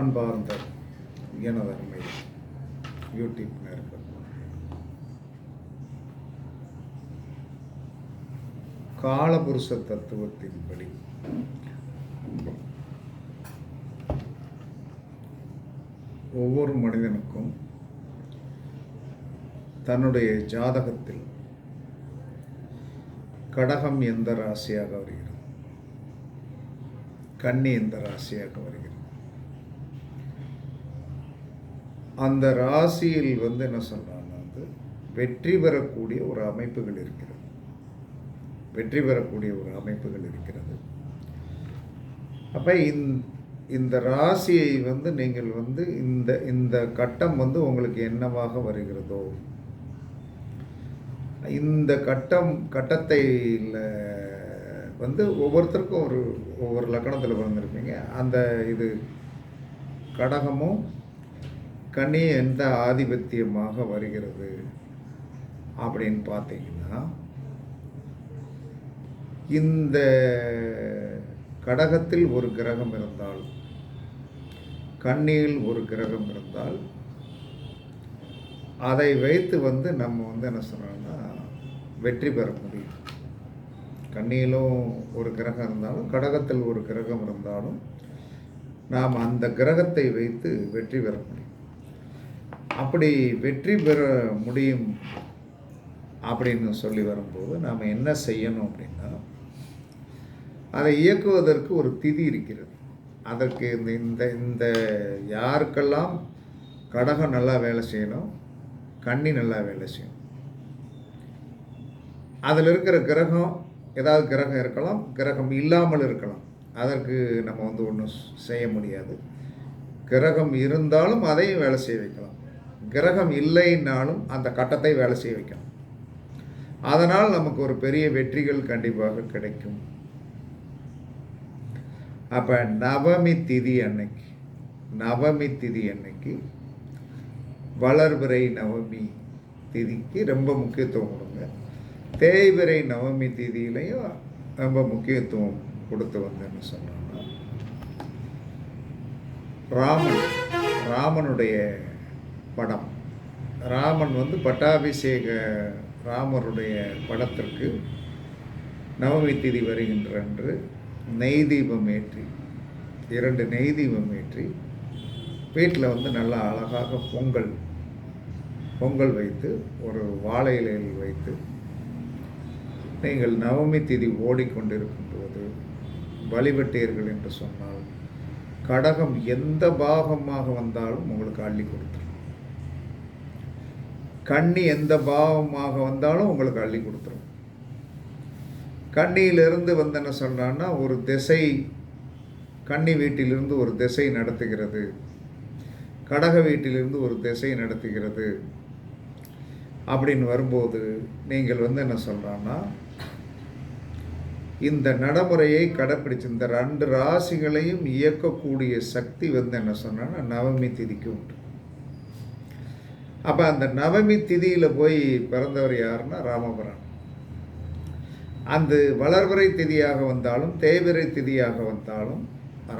அன்பார்ந்த எனதன்மை யூடியூப் நேர்கள் காலபுருஷ தத்துவத்தின்படி ஒவ்வொரு மனிதனுக்கும் தன்னுடைய ஜாதகத்தில் கடகம் எந்த ராசியாக வருகிறது? கன்னி எந்த ராசியாக வருகிறது? அந்த ராசியில் வந்து என்ன சொல்கிறாங்கன்னா வந்து வெற்றி பெறக்கூடிய ஒரு அமைப்புகள் இருக்கிறது. வெற்றி பெறக்கூடிய ஒரு அமைப்புகள் இருக்கிறது. அப்போ இந் இந்த ராசியை வந்து நீங்கள் வந்து இந்த இந்த கட்டம் வந்து உங்களுக்கு என்னவாக வருகிறதோ இந்த கட்டம் கட்டத்தையில் வந்து ஒவ்வொருத்தருக்கும் ஒரு ஒவ்வொரு லக்கணத்தில் பிறந்திருப்பீங்க. அந்த இது கடகமும் கனி எந்த ஆதிபத்தியமாக வருகிறது? அப்படின்னு பார்த்தீங்கன்னா இந்த கடகத்தில் ஒரு கிரகம் இருந்தால் கண்ணியில் ஒரு கிரகம் இருந்தால் அதை வைத்து வந்து நம்ம வந்து என்ன சொன்னோம்னா வெற்றி பெற முடியும். கண்ணியிலும் ஒரு கிரகம் இருந்தாலும் கடகத்தில் ஒரு கிரகம் இருந்தாலும் நாம் அந்த கிரகத்தை வைத்து வெற்றி பெற முடியும். அப்படி வெற்றி பெற முடியும் அப்படின்னு சொல்லி வரும்போது நாம் என்ன செய்யணும் அப்படின்னா அதை இயக்குவதற்கு ஒரு திதி இருக்கிறது. அதற்கு இந்த இந்த இந்த யாருக்கெல்லாம் கடகம் நல்லா வேலை செய்யணும் கண்ணி நல்லா வேலை செய்யணும் அதில் இருக்கிற கிரகம் ஏதாவது கிரகம் இருக்கலாம் கிரகம் இல்லாமல் இருக்கலாம். அதற்கு நம்ம வந்து ஒன்றும் செய்ய முடியாது. கிரகம் இருந்தாலும் அதையும் வேலை செய்ய வைக்கலாம். கிரகம் இல்லைன்னாலும் அந்த கட்டத்தை வேலை செய்ய வைக்கணும். அதனால் நமக்கு ஒரு பெரிய வெற்றிகள் கண்டிப்பாக கிடைக்கும். அப்போ நவமி திதி அன்னைக்கு நவமி திதி அன்னைக்கு வளர்பிறை நவமி திதிக்கு ரொம்ப முக்கியத்துவம் கொடுங்க. தேய்பிறை நவமி திதியிலையும் ரொம்ப முக்கியத்துவம் கொடுத்து வந்தேன்னு சொன்னோம்னா ராமன் ராமனுடைய படம். ராமன் வந்து பட்டாபிஷேக ராமருடைய படத்திற்கு நவமி திதி வருகின்ற அன்று நெய் தீபம் ஏற்றி இரண்டு நெய் தீபம் ஏற்றி வீட்டில் வந்து நல்லா அழகாக பொங்கல் பொங்கல் வைத்து ஒரு வாழை இலையில் வைத்து நீங்கள் நவமி திதி ஓடிக்கொண்டிருக்கும் போது வழிபட்டீர்கள் என்று சொன்னால் கடகம் எந்த பாகமாக வந்தாலும் உங்களுக்கு அள்ளி கொடுத்துரும். கண்ணி எந்த பாவமாக வந்தாலும் உங்களுக்கு அள்ளி கொடுத்துரும். கண்ணியிலிருந்து வந்து என்ன சொல்கிறான்னா ஒரு திசை கன்னி வீட்டிலிருந்து ஒரு திசை நடத்துகிறது. கடக வீட்டிலிருந்து ஒரு திசை நடத்துகிறது. அப்படின்னு வரும்போது நீங்கள் வந்து என்ன சொல்கிறான்னா இந்த நடைமுறையை கடைப்பிடிச்சு இந்த ரெண்டு ராசிகளையும் இயக்கக்கூடிய சக்தி வந்து என்ன சொன்னான்னா நவமி திதிக்கு உண்டு. அப்போ அந்த நவமி திதியில் போய் பிறந்தவர் யாருன்னா ராமபுரான். அந்த வளர்வரை திதியாக வந்தாலும் தேவிரை திதியாக வந்தாலும்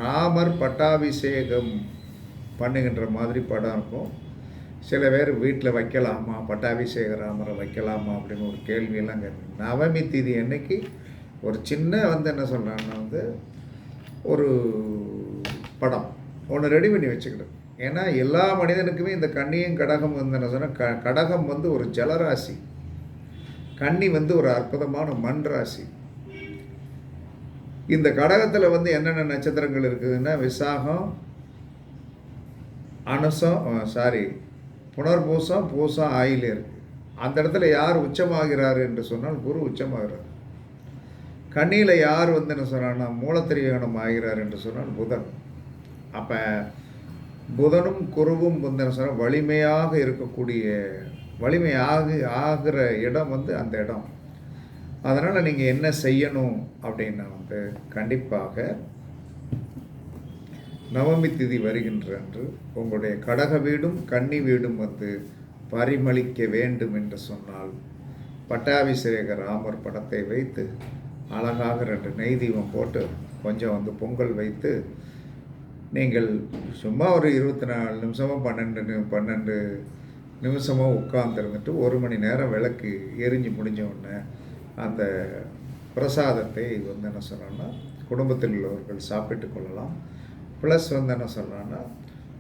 ராமர் பட்டாபிஷேகம் பண்ணுகின்ற மாதிரி படம் இருக்கும். சில பேர் வீட்டில் வைக்கலாமா பட்டாபிஷேக ராமரை வைக்கலாமா அப்படின்னு ஒரு கேள்வியெல்லாம் கேட்கும் நவமி திதி அன்னைக்கு ஒரு சின்ன வந்து என்ன சொல்கிறாங்கன்னா வந்து ஒரு படம் ஒன்று ரெடி பண்ணி வச்சுக்கிடும் ஏன்னா எல்லா மனிதனுக்குமே இந்த கண்ணியும் கடகம் வந்து என்ன சொன்னால் க கடகம் வந்து ஒரு ஜலராசி. கன்னி வந்து ஒரு அற்புதமான மண் ராசி இந்த கடகத்தில் வந்து என்னென்ன நட்சத்திரங்கள் இருக்குதுன்னா விசாகம் அனுசம் சாரி புனர்பூசம் பூசம் ஆயில் இருக்குது அந்த இடத்துல யார் உச்சமாகிறார் என்று சொன்னால் குரு உச்சமாகிறார். கண்ணியில் யார் வந்து என்ன சொன்னான்னா மூலத்திரியோகம் ஆகிறார் என்று சொன்னால் புதன். அப்போ புதனும் குருவும் வந்து என்ன சொன்னால் வலிமையாக இருக்கக்கூடிய வலிமையாக ஆகிற இடம் வந்து அந்த இடம். அதனால் நீங்கள் என்ன செய்யணும் அப்படின்னா வந்து கண்டிப்பாக நவமி திதி வருகின்ற அன்று உங்களுடைய கடக வீடும் கன்னி வீடும் வந்து பரிமளிக்க வேண்டும் என்று சொன்னால் பட்டாபிஷேக ராமர் படத்தை வைத்து அழகாக ரெண்டு நெய் தீபம் போட்டு கொஞ்சம் வந்து பொங்கல் வைத்து நீங்கள் சும்மா ஒரு இருபத்தி நாலு நிமிஷமோ பன்னெண்டு பன்னெண்டு நிமிஷமோ உட்கார்ந்துருந்துட்டு ஒரு மணி நேரம் விளக்கு எரிஞ்சு முடிஞ்ச உடனே அந்த பிரசாதத்தை வந்து என்ன சொல்கிறோன்னா குடும்பத்தில் உள்ளவர்கள் சாப்பிட்டு கொள்ளலாம். ப்ளஸ் வந்து என்ன சொல்கிறான்னா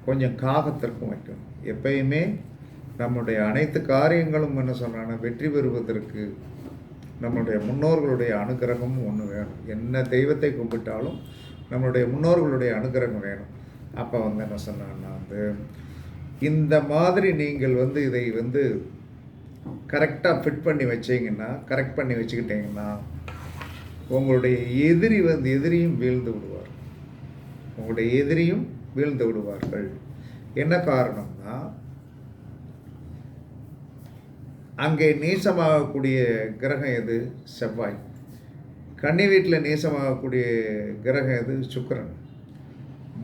கொஞ்சம் காகத்திற்கும் வைக்கணும். எப்பயுமே நம்முடைய அனைத்து காரியங்களும் என்ன சொல்கிறாங்கன்னா வெற்றி பெறுவதற்கு நம்மளுடைய முன்னோர்களுடைய அனுகிரகமும் ஒன்று வேணும். என்ன தெய்வத்தை கும்பிட்டாலும் நம்மளுடைய முன்னோர்களுடைய அனுகிரகம் வேணும். அப்போ வந்து என்ன சொன்னான்னா வந்து இந்த மாதிரி நீங்கள் வந்து இதை வந்து கரெக்டாக ஃபிட் பண்ணி வச்சீங்கன்னா கரெக்ட் பண்ணி வச்சுக்கிட்டிங்கன்னா உங்களுடைய எதிரி வந்து எதிரியும் வீழ்ந்து விடுவார். உங்களுடைய எதிரியும் வீழ்ந்து விடுவார்கள். என்ன காரணம்னா அங்கே நீசமாகக்கூடிய கிரகம் எது? செவ்வாய். கன்னி வீட்டில் நீசமாகக்கூடிய கிரகம் எது? சுக்கிரன்.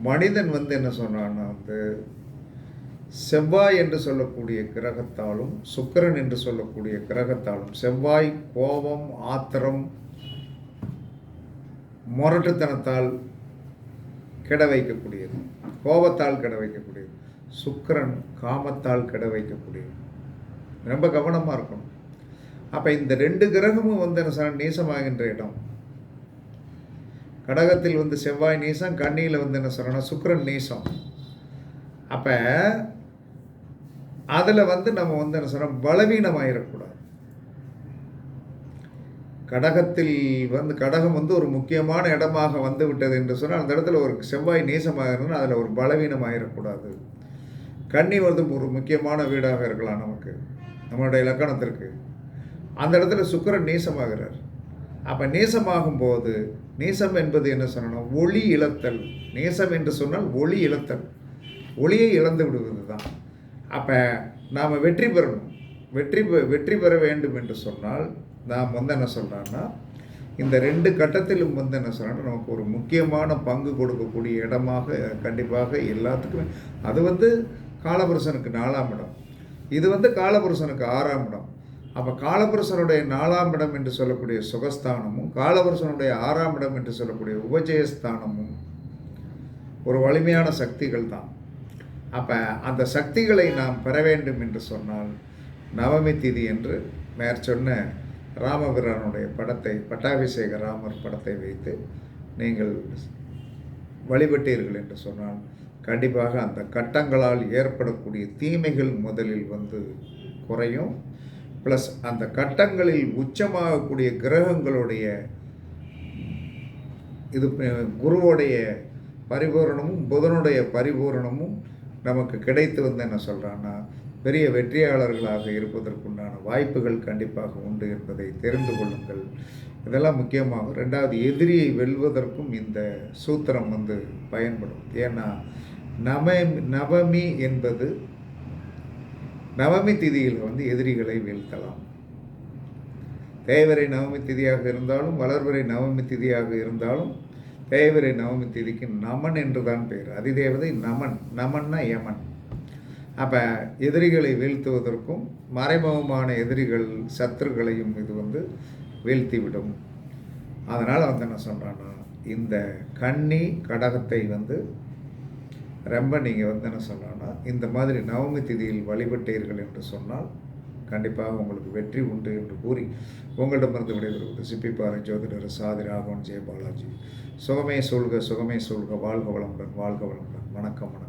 மனிதன் வந்து என்ன சொன்னான்னா வந்து செவ்வாய் என்று சொல்லக்கூடிய கிரகத்தாலும் சுக்கரன் என்று சொல்லக்கூடிய கிரகத்தாலும் செவ்வாய் கோபம் ஆத்திரம் முரட்டுத்தனத்தால் கெட வைக்கக்கூடியது. கோபத்தால் கெட வைக்கக்கூடியது. சுக்கிரன் காமத்தால் கெட வைக்கக்கூடியது. ரொம்ப கவனமாக இருக்கணும். அப்போ இந்த ரெண்டு கிரகமும் வந்து என்ன சொன்ன நீசமாகின்ற இடம். கடகத்தில் வந்து செவ்வாய் நீசம் கண்ணியில் வந்து என்ன சொல்கிறோன்னா சுக்கிரன் நீசம். அப்போ அதில் வந்து நம்ம வந்து என்ன சொல்கிறோம் பலவீனமாயிடக்கூடாது கடகத்தில் வந்து கடகம் வந்து ஒரு முக்கியமான இடமாக வந்து விட்டது என்று சொன்னால் அந்த இடத்துல ஒரு செவ்வாய் நீசமாக இருந்தால் அதில் ஒரு பலவீனமாயிடக்கூடாது கன்னி வந்து ஒரு முக்கியமான வீடாக இருக்கலாம் நமக்கு நம்மளுடைய இலக்கணத்திற்கு அந்த இடத்துல சுக்கரன் நீசமாகிறார். அப்போ நேசமாகும் போது நீசம் என்பது என்ன சொல்லணும்? ஒளி இழத்தல். நீசம் என்று சொன்னால் ஒளி இழத்தல். ஒளியை இழந்து விடுவது தான் அப்போ நாம் வெற்றி பெறணும். வெற்றி பெ வெற்றி பெற வேண்டும் என்று சொன்னால் நாம் வந்து என்ன சொல்கிறோன்னா இந்த ரெண்டு கட்டத்திலும் வந்து என்ன சொல்கிறோன்னா நமக்கு ஒரு முக்கியமான பங்கு கொடுக்கக்கூடிய இடமாக கண்டிப்பாக எல்லாத்துக்குமே. அது வந்து காலபுருஷனுக்கு நாலாம் இடம். இது வந்து காலபுருஷனுக்கு ஆறாம் இடம். அப்போ காலபுருஷனுடைய நாலாம் இடம் என்று சொல்லக்கூடிய சுகஸ்தானமும் காலபுருஷனுடைய ஆறாம் இடம் என்று சொல்லக்கூடிய உபஜயஸ்தானமும் ஒரு வலிமையான சக்திகள் தான். அப்போ அந்த சக்திகளை நாம் பெற வேண்டும் என்று சொன்னால் நவமி திதி என்று மேற் சொன்ன ராமபிரானுடைய படத்தை பட்டாபிஷேக ராமர் படத்தை வைத்து நீங்கள் வழிபட்டீர்கள் என்று சொன்னால் கண்டிப்பாக அந்த கட்டங்களால் ஏற்படக்கூடிய தீமைகள் முதலில் வந்து குறையும். ப்ளஸ் அந்த கட்டங்களில் உச்சமாகக்கூடிய கிரகங்களுடைய இது குருவோடைய பரிபூரணமும் புதனுடைய பரிபூரணமும் நமக்கு கிடைத்து வந்து என்ன சொல்கிறான்னா பெரிய வெற்றியாளர்களாக இருப்பதற்குண்டான வாய்ப்புகள் கண்டிப்பாக உண்டு என்பதை தெரிந்து கொள்ளுங்கள். இதெல்லாம் முக்கியமாகும் ரெண்டாவது எதிரியை வெல்வதற்கும் இந்த சூத்திரம் வந்து பயன்படும். ஏன்னா நவ நவமி என்பது நவமி திதியில் வந்து எதிரிகளை வீழ்த்தலாம். தேவரை நவமி திதியாக இருந்தாலும் வளர்வரை நவமி திதியாக இருந்தாலும் தேவரை நவமி திதிக்கு நமன் என்று தான் பெயர். அதிதேவதை நமன் நமன்னா யமன். அப்போ எதிரிகளை வீழ்த்துவதற்கும் மறைமுகமான எதிரிகள் சத்துருக்களையும் இது வந்து வீழ்த்திவிடும். அதனால் வந்து என்ன சொல்கிறான்னா இந்த கன்னி கடகத்தை வந்து ரொம்ப நீங்கள் வந்து என்ன சொல்லணும்னா இந்த மாதிரி நவமி திதியில் வழிபட்டீர்கள் என்று சொன்னால் கண்டிப்பாக உங்களுக்கு வெற்றி உண்டு என்று கூறி உங்களிடமிருந்து விடைபெறுவது சிப்பிப்பாறை ஜோதிடர் சாதி ராகவன் ஜெய பாலாஜி சுகமே சொல்க சுகமே சொல்க வாழ்க வளமுடன் வாழ்க வளமுடன். வணக்கம் வணக்கம்.